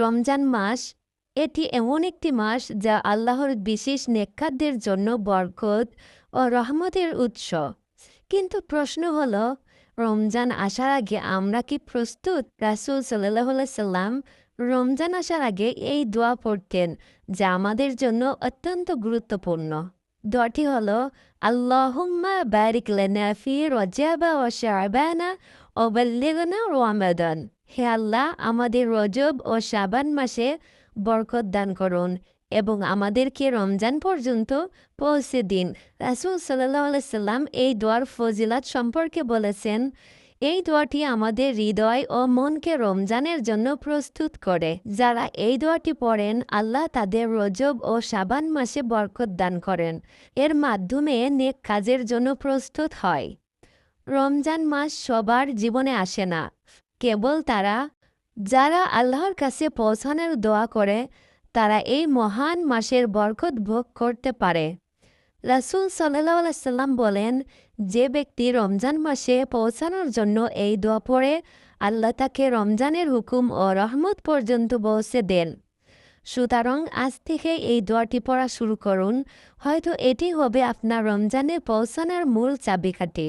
রমজান মাস, এটি এমন একটি মাস যা আল্লাহর বিশেষ নেককারদের জন্য বরকত ও রহমতের উৎস। কিন্তু প্রশ্ন হল, রমজান আসার আগে আমরা কি প্রস্তুত? রাসুল সাল্লাহ সাল্লাম রমজান আসার আগে এই দোয়া পড়তেন, যা আমাদের জন্য অত্যন্ত গুরুত্বপূর্ণ। দোয়াটি হল, আল্লাহুম্মা বারিক লেনা ফি রজাবা ও শাবানা ও বাল্লিগনা রমাদান। হে আল্লাহ, আমাদের রজব ও শাবান মাসে বরকত দান করুন এবং আমাদেরকে রমজান পর্যন্ত পৌঁছে দিন। রাসুল সাল্লাহ সাল্লাম এই দোয়ার ফজিলাত সম্পর্কে বলেছেন, এই দোয়াটি আমাদের হৃদয় ও মনকে রমজানের জন্য প্রস্তুত করে। যারা এই দোয়াটি পড়েন, আল্লাহ তাদের রজব ও সাবান মাসে বরকত দান করেন। এর মাধ্যমে নেক কাজের জন্য প্রস্তুত হয়। রমজান মাস সবার জীবনে আসে না। কেবল তারা যারা আল্লাহর কাছে পৌঁছানোর দোয়া করে তারা এই মহান মাসের বরকত ভোগ করতে পারে রাসুল সাল্লাম বলেন, যে ব্যক্তি রমজান মাসে পৌঁছানোর জন্য এই দোয়া পড়ে আল্লাহ তাকে রমজানের হুকুম ও রহমত পর্যন্ত পৌঁছে দেন। সুতরাং আজ থেকে এই দোয়াটি পড়া শুরু করুন, হয়তো এটি হবে আপনার রমজানে পৌঁছানোর মূল চাবিকাঠি।